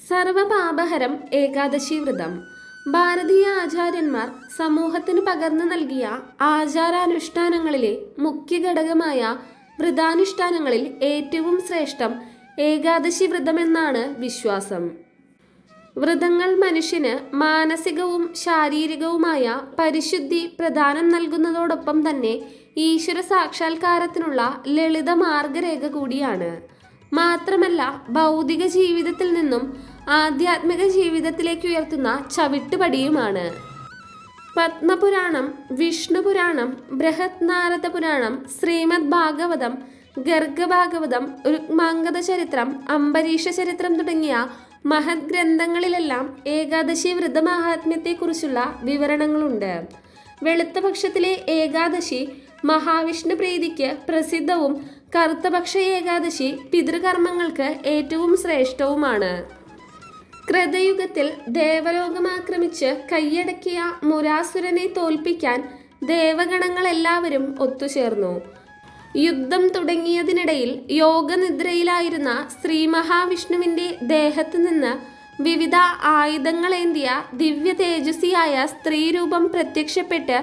സർവപാപഹരം ഏകാദശി വ്രതം. ഭാരതീയ ആചാര്യന്മാർ സമൂഹത്തിന് പകർന്നു നൽകിയ ആചാരാനുഷ്ഠാനങ്ങളിലെ മുഖ്യ ഘടകമായ വ്രതാനുഷ്ഠാനങ്ങളിൽ ഏറ്റവും ശ്രേഷ്ഠം ഏകാദശി വ്രതമെന്നാണ് വിശ്വാസം. വ്രതങ്ങൾ മനുഷ്യന് മാനസികവും ശാരീരികവുമായ പരിശുദ്ധി പ്രദാനം നൽകുന്നതോടൊപ്പം തന്നെ ഈശ്വര സാക്ഷാത്കാരത്തിനുള്ള ലളിത മാർഗരേഖ കൂടിയാണ്. മാത്രമല്ല ഭൗതിക ജീവിതത്തിൽ നിന്നും ആധ്യാത്മിക ജീവിതത്തിലേക്ക് ഉയർത്തുന്ന ചവിട്ടുപടിയുമാണ്. പത്മപുരാണം വിഷ്ണുപുരാണം ബൃഹത് നാരദ പുരാണം ശ്രീമദ് ഭാഗവതം ഗർഗഭാഗവതം രുക്മാംഗത ചരിത്രം അംബരീഷ ചരിത്രം തുടങ്ങിയ മഹത് ഗ്രന്ഥങ്ങളിലെല്ലാം ഏകാദശി വ്രതമാഹാത്മ്യത്തെക്കുറിച്ചുള്ള വിവരണങ്ങളുണ്ട്. വെളുത്ത പക്ഷത്തിലെ ഏകാദശി മഹാവിഷ്ണു പ്രീതിക്ക് പ്രസിദ്ധവും കറുത്തപക്ഷ ഏകാദശി പിതൃകർമ്മങ്ങൾക്ക് ഏറ്റവും ശ്രേഷ്ഠവുമാണ്. ക്രതയുഗത്തിൽ ദേവലോകമാക്രമിച്ച് കൈയടക്കിയ മുരാസുരനെ തോൽപ്പിക്കാൻ ദേവഗണങ്ങളെല്ലാവരും ഒത്തുചേർന്നു. യുദ്ധം തുടങ്ങിയതിനിടയിൽ യോഗനിദ്രയിലായിരുന്ന ശ്രീ മഹാവിഷ്ണുവിന്റെ ദേഹത്തു നിന്ന് വിവിധ ആയുധങ്ങളേന്തിയ ദിവ്യ തേജസ്വിയായ സ്ത്രീരൂപം പ്രത്യക്ഷപ്പെട്ട്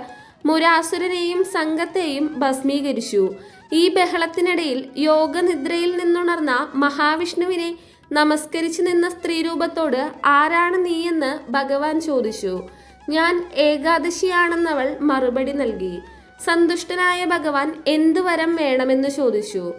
മുരാസുരനെയും സംഘത്തെയും ഭസ്മീകരിച്ചു. ഈ ബഹളത്തിനിടയിൽ യോഗനിദ്രയിൽ നിന്നുണർന്ന മഹാവിഷ്ണുവിനെ നമസ്കരിച്ചു നിന്ന സ്ത്രീരൂപത്തോട് ആരാണ് നീയെന്ന് ഭഗവാൻ ചോദിച്ചു. ഞാൻ ഏകാദശിയാണെന്നവൾ മറുപടി നൽകി. സന്തുഷ്ടനായ ഭഗവാൻ എന്തു വരം വേണമെന്ന് ചോദിച്ചു.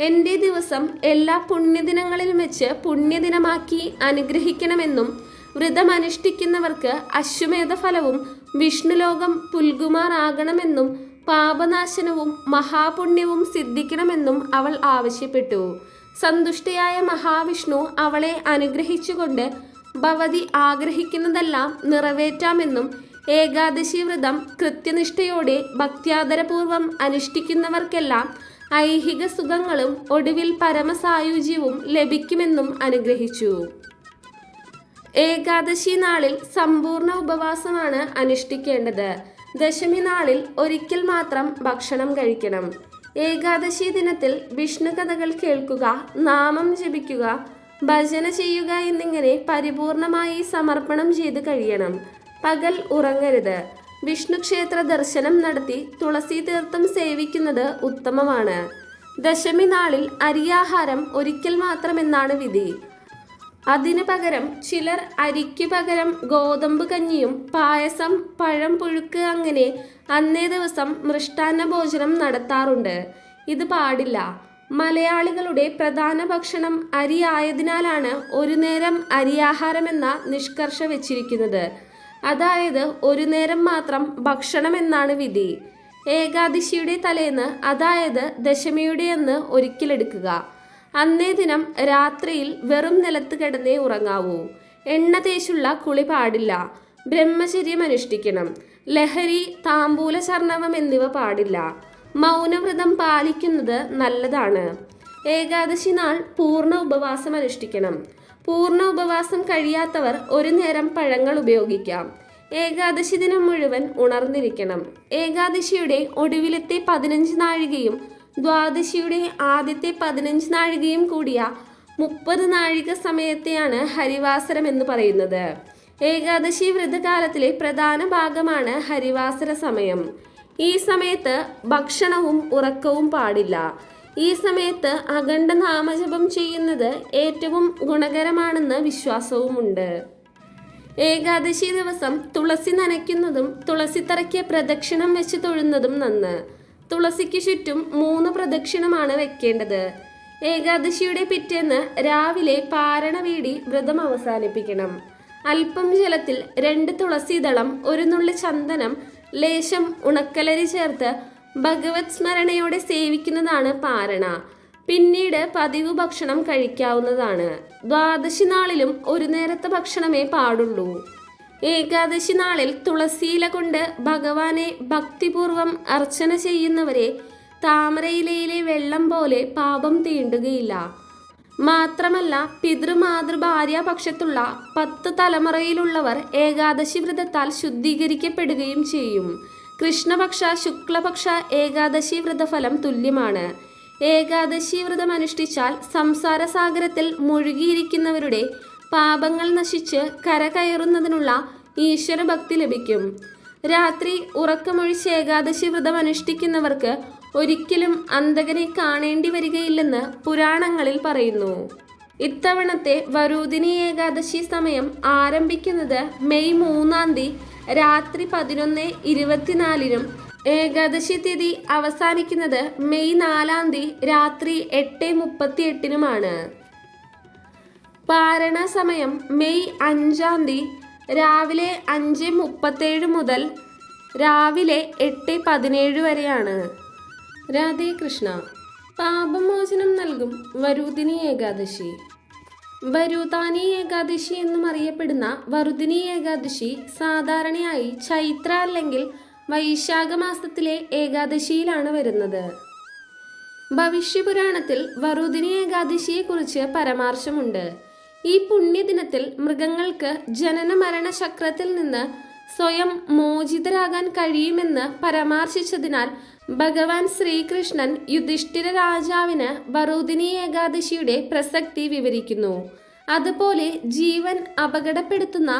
എന്റെ ദിവസം എല്ലാ പുണ്യദിനങ്ങളിലും വെച്ച് പുണ്യദിനമാക്കി അനുഗ്രഹിക്കണമെന്നും വ്രതമനുഷ്ഠിക്കുന്നവർക്ക് അശ്വമേധ ഫലവും വിഷ്ണുലോകം പുൽകുമാറാകണമെന്നും പാപനാശനവും മഹാപുണ്യവും സിദ്ധിക്കണമെന്നും അവൾ ആവശ്യപ്പെട്ടു. സന്തുഷ്ടയായ മഹാവിഷ്ണു അവളെ അനുഗ്രഹിച്ചുകൊണ്ട് ഭവതി ആഗ്രഹിക്കുന്നതെല്ലാം നിറവേറ്റാമെന്നും ഏകാദശി വ്രതം കൃത്യനിഷ്ഠയോടെ ഭക്ത്യാദരപൂർവം അനുഷ്ഠിക്കുന്നവർക്കെല്ലാം ഐഹിക സുഖങ്ങളും ഒടുവിൽ പരമസായുജ്യവും ലഭിക്കുമെന്നും അനുഗ്രഹിച്ചു. ഏകാദശി നാളിൽ സമ്പൂർണ ഉപവാസമാണ് അനുഷ്ഠിക്കേണ്ടത്. ദശമി നാളിൽ ഒരിക്കൽ മാത്രം ഭക്ഷണം കഴിക്കണം. ഏകാദശി ദിനത്തിൽ വിഷ്ണു കഥകൾ കേൾക്കുക നാമം ജപിക്കുക ഭജന ചെയ്യുക എന്നിങ്ങനെ പരിപൂർണമായി സമർപ്പണം ചെയ്ത് കഴിയണം. പകൽ ഉറങ്ങരുത്. വിഷ്ണു ക്ഷേത്ര ദർശനം നടത്തി തുളസി തീർത്ഥം സേവിക്കുന്നത് ഉത്തമമാണ്. ദശമി നാളിൽ അരിയാഹാരം ഒരിക്കൽ മാത്രമെന്നാണ് വിധി. അതിനു പകരം ചിലർ അരിക്കു പകരം ഗോതമ്പ് കഞ്ഞിയും പായസം പഴം പുഴുക്ക് അങ്ങനെ അന്നേ ദിവസം മൃഷ്ടാന്ന ഭോജനം നടത്താറുണ്ട്. ഇത് പാടില്ല. മലയാളികളുടെ പ്രധാന ഭക്ഷണം അരി ആയതിനാലാണ് ഒരു നേരം അരിയാഹാരമെന്ന നിഷ്കർഷ വെച്ചിരിക്കുന്നത്. അതായത് ഒരു നേരം മാത്രം ഭക്ഷണം എന്നാണ് വിധി. ഏകാദശിയുടെ തലേന്ന് അതായത് ദശമിയുടെ അന്ന് ഒരിക്കലെടുക്കുക. അന്നേ ദിനം രാത്രിയിൽ വെറും നിലത്ത് കിടന്നേ ഉറങ്ങാവൂ. എണ്ണ തേച്ചുള്ള കുളി പാടില്ല. ബ്രഹ്മചര്യം അനുഷ്ഠിക്കണം. ലഹരി താമ്പൂല ചർണവം എന്നിവ പാടില്ല. മൗനവ്രതം പാലിക്കുന്നത് നല്ലതാണ്. ഏകാദശി നാൾ പൂർണ ഉപവാസം അനുഷ്ഠിക്കണം. പൂർണ ഉപവാസം കഴിയാത്തവർ ഒരു നേരം പഴങ്ങൾ ഉപയോഗിക്കാം. ഏകാദശി ദിനം മുഴുവൻ ഉണർന്നിരിക്കണം. ഏകാദശിയുടെ ഒടുവിലത്തെ പതിനഞ്ച് നാഴികയും ദ്വാദശിയുടെ ആദ്യത്തെ പതിനഞ്ച് നാഴികയും കൂടിയ മുപ്പത് നാഴിക സമയത്തെയാണ് ഹരിവാസരം എന്ന് പറയുന്നത്. ഏകാദശി വ്രതകാലത്തിലെ പ്രധാന ഭാഗമാണ് ഹരിവാസര സമയം. ഈ സമയത്ത് ഭക്ഷണവും ഉറക്കവും പാടില്ല. ഈ സമയത്ത് അഖണ്ഡ നാമജപം ചെയ്യുന്നത് ഏറ്റവും ഗുണകരമാണെന്ന് വിശ്വാസവുമുണ്ട്. ഏകാദശി ദിവസം തുളസി നനയ്ക്കുന്നതും തുളസിത്തറയ്ക്ക് പ്രദക്ഷിണം വെച്ച് തൊഴുന്നതും നന്ന്. തുളസിക്ക് ചുറ്റും മൂന്ന് പ്രദക്ഷിണമാണ് വെക്കേണ്ടത്. ഏകാദശിയുടെ പിറ്റേന്ന് രാവിലെ പാരണ വീടി വ്രതം അവസാനിപ്പിക്കണം. അല്പം ജലത്തിൽ രണ്ട് തുളസിദളം ഒരു നുള്ളി ചന്ദനം ലേശം ഉണക്കലരി ചേർത്ത് ഭഗവത് സ്മരണയോടെ സേവിക്കുന്നതാണ് പാരണ. പിന്നീട് പതിവ് ഭക്ഷണം കഴിക്കാവുന്നതാണ്. ദ്വാദശി നാളിലും ഒരു നേരത്തെ ഭക്ഷണമേ പാടുള്ളൂ. ഏകാദശി നാളിൽ തുളസിയില കൊണ്ട് ഭഗവാനെ ഭക്തിപൂർവം അർച്ചന ചെയ്യുന്നവരെ താമരയിലയിലെ വെള്ളം പോലെ പാപം തീണ്ടുകയില്ല. മാത്രമല്ല പിതൃമാതൃ ഭാര്യ പക്ഷത്തുള്ള പത്ത് തലമുറയിലുള്ളവർ ഏകാദശി വ്രതത്താൽ ശുദ്ധീകരിക്കപ്പെടുകയും ചെയ്യും. കൃഷ്ണപക്ഷ ശുക്ലപക്ഷ ഏകാദശി വ്രതഫലം തുല്യമാണ്. ഏകാദശി വ്രതം അനുഷ്ഠിച്ചാൽ സംസാരസാഗരത്തിൽ മുഴുകിയിരിക്കുന്നവരുടെ പാപങ്ങൾ നശിച്ച് കരകയറുന്നതിനുള്ള ഈശ്വര ഭക്തി ലഭിക്കും. രാത്രി ഉറക്കമൊഴിച്ച് ഏകാദശി വ്രതം അനുഷ്ഠിക്കുന്നവർക്ക് ഒരിക്കലും അന്തകനെ കാണേണ്ടി വരികയില്ലെന്ന് പുരാണങ്ങളിൽ പറയുന്നു. ഇത്തവണത്തെ വരൂദിനി ഏകാദശി സമയം ആരംഭിക്കുന്നത് മെയ് മൂന്നാം തീയതി രാത്രി പതിനൊന്ന് ഇരുപത്തിനാലിനും ഏകാദശി തിഥി അവസാനിക്കുന്നത് മെയ് നാലാം തീയതി രാത്രി എട്ട് മുപ്പത്തി എട്ടിനുമാണ് പാരണ സമയം മെയ് അഞ്ചാം തീയതി രാവിലെ അഞ്ച് മുപ്പത്തേഴ് മുതൽ രാവിലെ എട്ട് പതിനേഴ് വരെയാണ്. രാധേ കൃഷ്ണ പാപമോചനം നൽകും വരൂദിനി ഏകാദശി. വരൂതാനി ഏകാദശി എന്നും അറിയപ്പെടുന്ന വറുദിനി ഏകാദശി സാധാരണയായി ചൈത്ര അല്ലെങ്കിൽ വൈശാഖ മാസത്തിലെ ഏകാദശിയിലാണ് വരുന്നത്. ഭവിഷ്യപുരാണത്തിൽ വറുദിനി ഏകാദശിയെക്കുറിച്ച് പരാമർശമുണ്ട്. ഈ പുണ്യദിനത്തിൽ മൃഗങ്ങൾക്ക് ജനന മരണ ചക്രത്തിൽ നിന്ന് സ്വയം മോചിതരാകാൻ കഴിയുമെന്ന് പരാമർശിച്ചതിനാൽ ഭഗവാൻ ശ്രീകൃഷ്ണൻ യുധിഷ്ഠിര രാജാവിന് വറുദിനി ഏകാദശിയുടെ പ്രസക്തി വിവരിക്കുന്നു. അതുപോലെ ജീവൻ അപകടപ്പെടുത്തുന്ന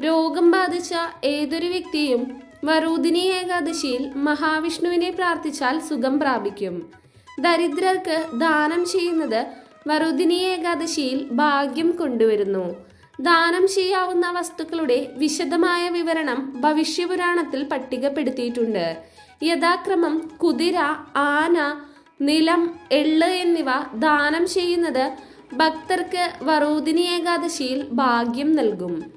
രോഗം ബാധിച്ച ഏതൊരു വ്യക്തിയും വറുദിനി ഏകാദശിയിൽ മഹാവിഷ്ണുവിനെ പ്രാർത്ഥിച്ചാൽ സുഖം പ്രാപിക്കും. ദരിദ്രർക്ക് ദാനം ചെയ്യുന്നത് വറുദിനി ഏകാദശിയിൽ ഭാഗ്യം കൊണ്ടുവരുന്നു. ദാനം ചെയ്യാവുന്ന വസ്തുക്കളുടെ വിശദമായ വിവരണം ഭവിഷ്യപുരാണത്തിൽ പട്ടികപ്പെടുത്തിയിട്ടുണ്ട്. യഥാക്രമം കുതിര ആന നിലം എള്ള് എന്നിവ ദാനം ചെയ്യുന്നത് ഭക്തർക്ക് വറൂദിനി ഏകാദശിയിൽ ഭാഗ്യം നൽകും.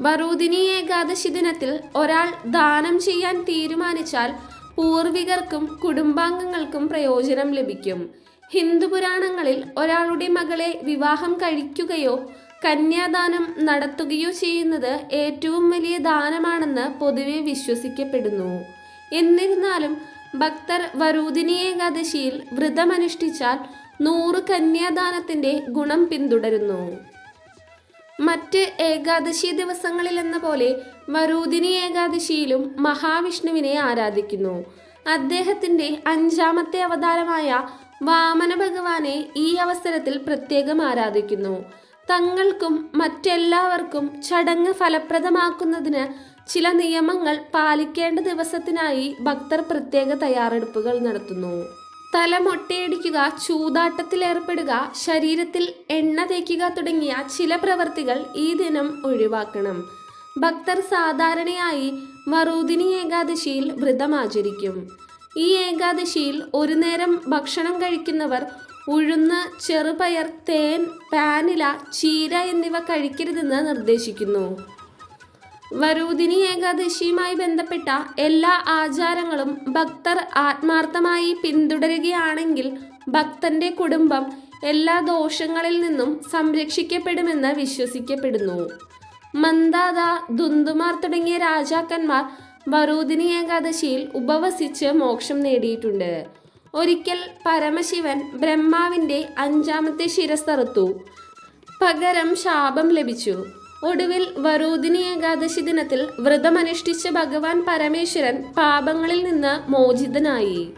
വറൂദിനി ഏകാദശി ദിനത്തിൽ ഒരാൾ ദാനം ചെയ്യാൻ തീരുമാനിച്ചാൽ പൂർവികർക്കും കുടുംബാംഗങ്ങൾക്കും പ്രയോജനം ലഭിക്കും. ഹിന്ദു പുരാണങ്ങളിൽ ഒരാളുടെ മകളെ വിവാഹം കഴിക്കുകയോ കന്യാദാനം നടത്തുകയോ ചെയ്യുന്നത് ഏറ്റവും വലിയ ദാനമാണെന്ന് പൊതുവെ വിശ്വസിക്കപ്പെടുന്നു. എന്നിരുന്നാലും ഭക്തർ വരൂദിനി ഏകാദശിയിൽ വ്രതമനുഷ്ഠിച്ചാൽ നൂറ് കന്യാദാനത്തിന്റെ ഗുണം പിന്തുടരുന്നു. മറ്റ് ഏകാദശി ദിവസങ്ങളിലെന്ന പോലെ വരൂദിനി ഏകാദശിയിലും മഹാവിഷ്ണുവിനെ ആരാധിക്കുന്നു. അദ്ദേഹത്തിന്റെ അഞ്ചാമത്തെ അവതാരമായ വാമന ഭഗവാനെ ഈ അവസരത്തിൽ പ്രത്യേകം ആരാധിക്കുന്നു. തങ്ങൾക്കും മറ്റെല്ലാവർക്കും ചടങ്ങ് ഫലപ്രദമാക്കുന്നതിന് ചില നിയമങ്ങൾ പാലിക്കേണ്ട ദിവസത്തിനായി ഭക്തർ പ്രത്യേക തയ്യാറെടുപ്പുകൾ നടത്തുന്നു. തല മൊട്ടയടിക്കുക ചൂതാട്ടത്തിലേർപ്പെടുക ശരീരത്തിൽ എണ്ണ തേക്കുക തുടങ്ങിയ ചില പ്രവർത്തികൾ ഈ ദിനം ഒഴിവാക്കണം. ഭക്തർ സാധാരണയായി വറൂദിനി ഏകാദശിയിൽ വ്രതം ആചരിക്കും. ഈ ഏകാദശിയിൽ ഒരു നേരം ഭക്ഷണം കഴിക്കുന്നവർ ഉഴുന്ന് ചെറുപയർ തേൻ പാനില ചീര എന്നിവ കഴിക്കരുതെന്ന് നിർദ്ദേശിക്കുന്നു. വരൂദിനി ഏകാദശിയുമായി ബന്ധപ്പെട്ട എല്ലാ ആചാരങ്ങളും ഭക്തർ ആത്മാർത്ഥമായി പിന്തുടരുകയാണെങ്കിൽ ഭക്തന്റെ കുടുംബം എല്ലാ ദോഷങ്ങളിൽ നിന്നും സംരക്ഷിക്കപ്പെടുമെന്ന് വിശ്വസിക്കപ്പെടുന്നു. മന്ദാത ദുന്ദുമാർ തുടങ്ങിയ രാജാക്കന്മാർ വറൂദിനി ഏകാദശിയിൽ ഉപവസിച്ച് മോക്ഷം നേടിയിട്ടുണ്ട്. ഒരിക്കൽ പരമശിവൻ ബ്രഹ്മാവിന്റെ അഞ്ചാമത്തെ ശിരസ്സറുത്തു. പകരം ശാപം ലഭിച്ചു. ഒടുവിൽ വറൂദിനി ഏകാദശി ദിനത്തിൽ വ്രതമനുഷ്ഠിച്ച ഭഗവാൻ പരമേശ്വരൻ പാപങ്ങളിൽ നിന്ന് മോചിതനായി.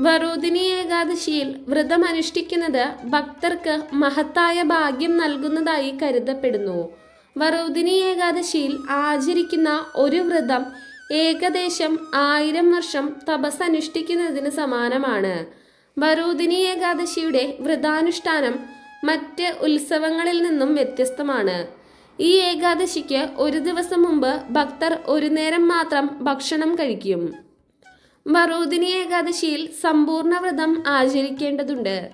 വറൂദിനി ഏകാദശിയിൽ വ്രതമനുഷ്ഠിക്കുന്നത് ഭക്തർക്ക് മഹത്തായ ഭാഗ്യം നൽകുന്നതായി കരുതപ്പെടുന്നു. വറൂദിനി ഏകാദശിയിൽ ആചരിക്കുന്ന ഒരു വ്രതം ഏകദേശം ആയിരം വർഷം തപസ് അനുഷ്ഠിക്കുന്നതിന് സമാനമാണ്. വറൂദിനി ഏകാദശിയുടെ വ്രതാനുഷ്ഠാനം മറ്റ് ഉത്സവങ്ങളിൽ നിന്നും വ്യത്യസ്തമാണ്. ഈ ഏകാദശിക്ക് ഒരു ദിവസം മുമ്പ് ഭക്തർ ഒരു നേരം മാത്രം ഭക്ഷണം കഴിക്കും. വറൂദിനി ഏകാദശിയിൽ സമ്പൂർണ വ്രതം ആചരിക്കേണ്ടതുണ്ട്.